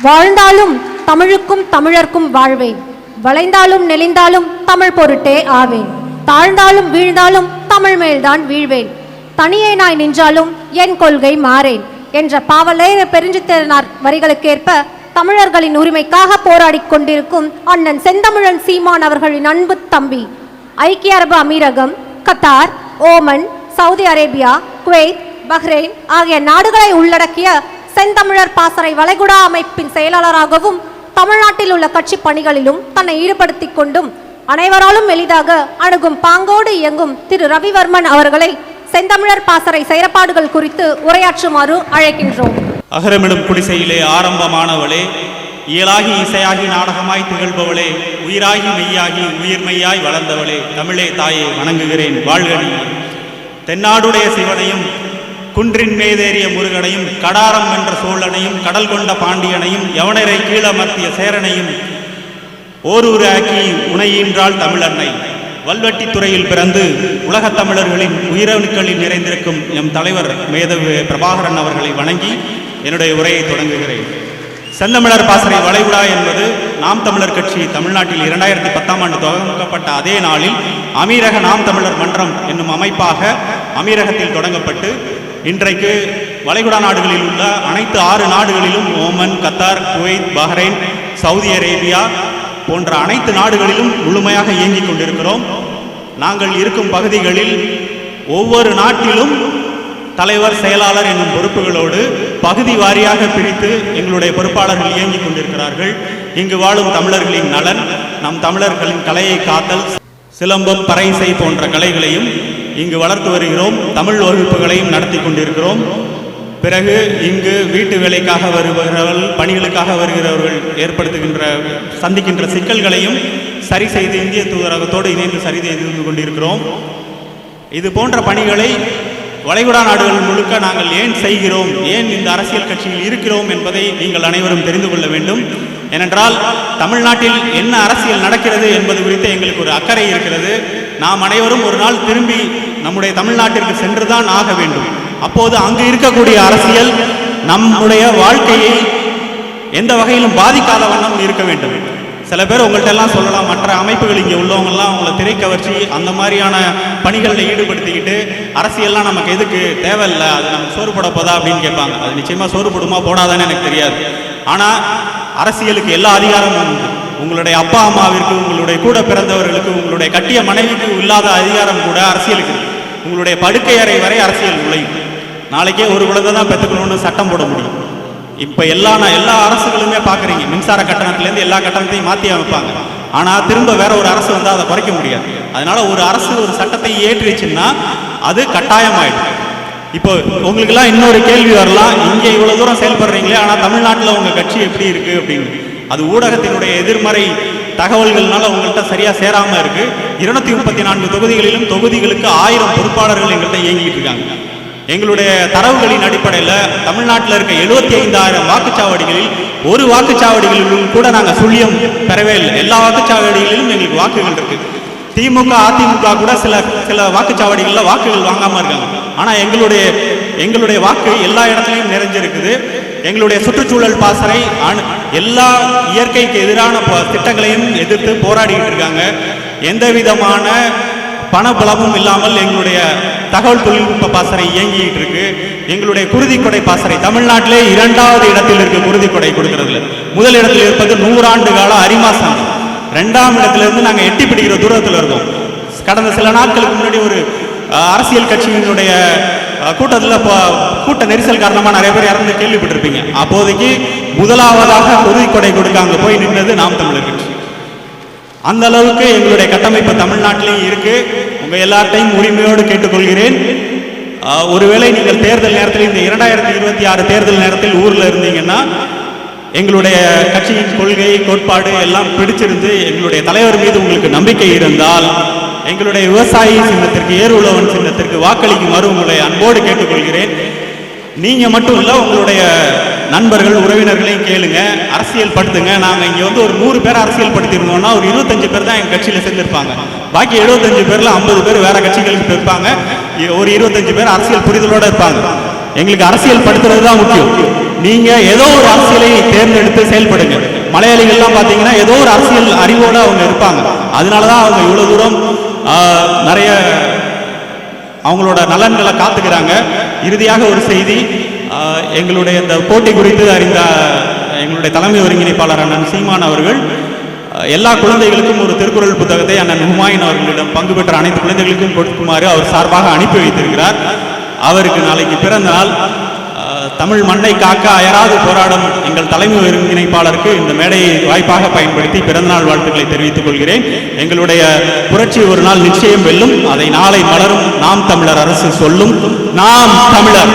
வாழ்ந்தாலும் தமிழுக்கும் தமிழர்க்கும் வாழ்வேன் வளைந்தாலும் நெளிந்தாலும் தமிழ் பொருட்டே ஆவேன் தாழ்ந்தாலும் வீழ்ந்தாலும் தமிழ் மேல்தான் வீழ்வேன் தனியே நாய் நின்றாலும் என் கொள்கை மாறேன் என்ற பாவலேற பெருஞ்சித்திரனார் வரிகளுக்கேற்ப தமிழர்களின் உரிமைக்காக போராடிக் கொண்டிருக்கும் அண்ணன் செந்தமிழன் சீமான் அவர்களின் அன்பு தம்பி. ஐக்கிய அரபு அமீரகம் Qatar Oman Saudi Arabia Kuwait Bahrain ஆகிய நாடுகளை உள்ளடக்கிய செந்தமிழர் பாசறை வளைகுடா அமைப்பின் செயலாளராகவும் தமிழ்நாட்டில் உள்ள கட்சி பணிகளிலும் தன்னை ஈடுபடுத்தி கொண்டும் அனைவராலும் எளிதாக அணுகும் பாங்கோடு இயங்கும் திரு ரவிவர்மன் அவர்களை செந்தமிழர் பாசறை செயற்பாடுகள் குறித்து உரையாற்றுமாறு அழைக்கின்றோம். அகரமிடும் குடிசையிலே ஆரம்பமானவளே இயலாகி இசையாகி நாடகமாய் திகழ்பவளே உயிராகி மெய்யாகி உயிர்மையாய் வளர்ந்தவளே தமிழே தாயே வணங்குகிறேன் வாழ்கணி தென்னாடுடைய சிவனையும் குன்றின் மேதேறிய முருகனையும் கடாரம் என்ற சோழனையும் கடல் கொண்ட பாண்டியனையும் யவனரை கீழமர்த்திய சேரனையும் ஓரூராக்கி உணையின்றாள் தமிழன்னை. வல்வெட்டி துறையில் பிறந்து உலகத் தமிழர்களின் உயிரணுக்களில் நிறைந்திருக்கும் எம் தலைவர் மேதவு பிரபாகரன் அவர்களை வணங்கி என்னுடைய உரையை தொடங்குகிறேன். செந்தமிழர் பாசறை வளைகுடா என்பது நாம் தமிழர் கட்சி தமிழ்நாட்டில் இரண்டாயிரத்தி பத்தாம் ஆண்டு தொடங்கப்பட்ட அதே நாளில் அமீரக நாம் தமிழர் மன்றம் என்னும் அமைப்பாக அமீரகத்தில் தொடங்கப்பட்டு இன்றைக்கு வளைகுடா நாடுகளில் உள்ள அனைத்து ஆறு நாடுகளிலும் Oman Qatar Kuwait Bahrain Saudi Arabia போன்ற அனைத்து நாடுகளிலும் முழுமையாக இயங்கிக் கொண்டிருக்கிறோம். நாங்கள் இருக்கும் பகுதிகளில் ஒவ்வொரு நாட்டிலும் தலைவர் செயலாளர் என்னும் பொறுப்புகளோடு பகுதி வாரியாக பிரித்து எங்களுடைய பொறுப்பாளர்கள் இயங்கிக் கொண்டிருக்கிறார்கள். இங்கு வாழும் தமிழர்களின் நலன் நம் தமிழர்களின் கலையை காத்தல் சிலம்பம் பறைசை போன்ற கலைகளையும் இங்கு வளர்த்து வருகிறோம். தமிழ் வகுப்புகளையும் நடத்தி கொண்டிருக்கிறோம். பிறகு இங்கு வீட்டு வேலைக்காக வருபவர்கள் பணிகளுக்காக வருகிறவர்கள் ஏற்படுத்துகின்ற சந்திக்கின்ற சிக்கல்களையும் சரி செய்து இந்திய தூதரகத்தோடு இணைந்து சரி செய்து கொண்டிருக்கிறோம். இது போன்ற பணிகளை வளைகுடா நாடுகள் முழுக்க நாங்கள் ஏன் செய்கிறோம்? ஏன் இந்த அரசியல் கட்சியில் இருக்கிறோம் என்பதை நீங்கள் அனைவரும் தெரிந்து கொள்ள வேண்டும். ஏனென்றால் தமிழ்நாட்டில் என்ன அரசியல் நடக்கிறது என்பது குறித்து எங்களுக்கு ஒரு அக்கறை இருக்கிறது. நாம் அனைவரும் ஒரு நாள் திரும்பி நம்முடைய தமிழ்நாட்டிற்கு சென்றுதான் ஆக வேண்டும். அப்போது அங்கு இருக்கக்கூடிய அரசியல் நம்முடைய வாழ்க்கையை எந்த வகையிலும் பாதிக்காத வண்ணம் இருக்க வேண்டும். சில பேர் உங்கள்ட்ட எல்லாம் சொல்லலாம் மற்ற அமைப்புகள் இங்கே உள்ளவங்கெல்லாம் உங்களை திரைக்கவர்ச்சி அந்த மாதிரியான பணிகளில் ஈடுபடுத்திக்கிட்டு அரசியல்லாம் நமக்கு எதுக்கு தேவையில்லை அது நமக்கு சோறு போட போதா அப்படின்னு கேட்பாங்க. அது நிச்சயமாக சோறு போடுமா போடாதான்னு எனக்கு தெரியாது. ஆனால் அரசியலுக்கு எல்லா அதிகாரமும் உண்டு. உங்களுடைய அப்பா அம்மாவிற்கு உங்களுடைய கூட பிறந்தவர்களுக்கு உங்களுடைய கட்டிய மனைவிக்கு இல்லாத அதிகாரம் கூட அரசியலுக்கு உங்களுடைய படுக்கை அறை வரை அரசியல் நுழையும் நாளைக்கே ஒரு குழந்தை தான் பெற்றுக்கணும்னு சட்டம் போட முடியும். இப்போ எல்லா நான் எல்லா அரசுகளுமே பார்க்குறீங்க மின்சார கட்டணத்துலேருந்து எல்லா கட்டணத்தையும் மாற்றி அமைப்பாங்க. ஆனால் திரும்ப வேற ஒரு அரசு வந்து அதை குறைக்க முடியாது. அதனால ஒரு அரசு ஒரு சட்டத்தை ஏற்றிச்சுன்னா அது கட்டாயமாயிடும். இப்போ உங்களுக்கெல்லாம் இன்னொரு கேள்வி வரலாம். இங்கே இவ்வளோ தூரம் செயல்படுறீங்களே ஆனால் தமிழ்நாட்டில் உங்கள் கட்சி எப்படி இருக்குது அப்படின்னு. அது ஊடகத்தினுடைய எதிர்மறை தகவல்கள்னால உங்கள்கிட்ட சரியாக சேராமல் இருக்குது இருநூத்தி முப்பத்தி நான்கு தொகுதிகளிலும் தொகுதிகளுக்கு ஆயிரம் பொறுப்பாளர்கள் எங்கள்கிட்ட இயங்கிட்டு இருக்காங்க. எங்களுடைய தரவுகளின் அடிப்படையில் தமிழ்நாட்டில் இருக்க எழுபத்தி ஐந்தாயிரம் வாக்குச்சாவடிகளில் ஒரு வாக்குச்சாவடிகளிலும் கூட நாங்கள் சுழியம் பெறவே இல்லை. எல்லா வாக்குச்சாவடிகளிலும் எங்களுக்கு வாக்குகள் இருக்குது திமுக அதிமுக கூட சில சில வாக்குச்சாவடிகளில் வாக்குகள் வாங்காமல் இருக்காங்க. ஆனால் எங்களுடைய எங்களுடைய வாக்கு எல்லா இடத்துலையும் நிறைஞ்சிருக்குது. எங்களுடைய சுற்றுச்சூழல் பாசறை அணு எல்லா இயற்கைக்கு எதிரான ப- திட்டங்களையும் எதிர்த்து போராடிக்கிட்டு இருக்காங்க. எந்த விதமான பணபலமும் இல்லாமல் எங்களுடைய தகவல் தொழில்நுட்ப பாசறை இயங்கிட்டு இருக்கு எங்களுடைய குருதிக்கொடை பாசறை தமிழ்நாட்டிலே இரண்டாவது இடத்தில் இருக்கு குருதிக்கொடை கொடுக்கறதுல. முதல் இடத்தில் இருப்பது நூறாண்டு கால அரிமா சங்கம் ரெண்டாம் இடத்துல இருந்து எட்டி பிடிக்கிற தூரத்தில் இருக்கோம். கடந்த சில நாட்களுக்கு முன்னாடி ஒரு அரசியல் கட்சியினுடைய கூட்டத்தில் இப்போ கூட்ட நெரிசல் காரணமாக நிறைய பேர் இறந்து கேள்விப்பட்டிருப்பீங்க. அப்போதைக்கு முதலாவதாக குருதிக்கொடை கொடுக்க அங்கே போய் நின்றது நாம் தமிழர்கள். அந்த அளவுக்கு எங்களுடைய கட்டமைப்பு தமிழ்நாட்டிலையும் இருக்கு. உங்க எல்லார்ட்டையும் உரிமையோடு கேட்டுக்கொள்கிறேன். ஒருவேளை நீங்கள் தேர்தல் நேரத்தில் இந்த இரண்டாயிரத்தி இருபத்தி ஆறு தேர்தல் நேரத்தில் ஊர்ல இருந்தீங்கன்னா எங்களுடைய கட்சியின் கொள்கை கோட்பாடு எல்லாம் பிடிச்சிருந்து எங்களுடைய தலைவர் மீது உங்களுக்கு நம்பிக்கை இருந்தால் எங்களுடைய விவசாயி சின்னத்திற்கு ஏர் உழவன் சின்னத்திற்கு வாக்களிக்குமாறு உங்களை அன்போடு கேட்டுக்கொள்கிறேன். நீங்க மட்டும் இல்ல உங்களுடைய நண்பர்கள் உறவினர்களையும் கேளுங்க. அரசியல் படுத்துங்க. நாங்கள் இங்கே வந்து ஒரு நூறு பேர் அரசியல் படுத்திருந்தோம்னா ஒரு இருபத்தஞ்சு பேர் தான் எங்கள் கட்சியில் சேர்ந்துருப்பாங்க. பாக்கி எழுபத்தஞ்சு பேரில் ஐம்பது பேர் வேற கட்சிகளுக்கு இருப்பாங்க ஒரு இருபத்தஞ்சு பேர் அரசியல் புரிதலோடு இருப்பாங்க. எங்களுக்கு அரசியல் படுத்துறது தான் முக்கியம். நீங்கள் ஏதோ ஒரு அரசியலை தேர்ந்தெடுத்து செயல்படுங்க. மலையாளிகள்லாம் பார்த்தீங்கன்னா ஏதோ ஒரு அரசியல் அறிவோடு அவங்க இருப்பாங்க. அதனால தான் அவங்க இவ்வளோ தூரம் நிறைய அவங்களோட நலன்களை காத்துக்கிறாங்க. இறுதியாக ஒரு செய்தி எங்களுடைய இந்த போட்டி குறித்து அறிந்த எங்களுடைய தலைமை ஒருங்கிணைப்பாளர் அண்ணன் சீமான் அவர்கள் எல்லா குழந்தைகளுக்கும் ஒரு திருக்குறள் புத்தகத்தை அண்ணன் ஹுமாயின் அவர்களிடம் பங்கு பெற்ற அனைத்து குழந்தைகளுக்கும் கொடுக்குமாறு அவர் சார்பாக அனுப்பி வைத்திருக்கிறார். அவருக்கு நாளைக்கு பிறந்த நாள் தமிழ் மண்ணை காக்க அயராது போராடும் எங்கள் தலைமை ஒருங்கிணைப்பாளருக்கு இந்த மேடையை வாய்ப்பாக பயன்படுத்தி பிறந்தநாள் வாழ்த்துக்களை தெரிவித்துக் கொள்கிறேன். எங்களுடைய புரட்சி ஒரு நாள் நிச்சயம் வெல்லும் அதை நாளை மலரும் நாம் தமிழர் அரசு சொல்லும் நாம் தமிழர்.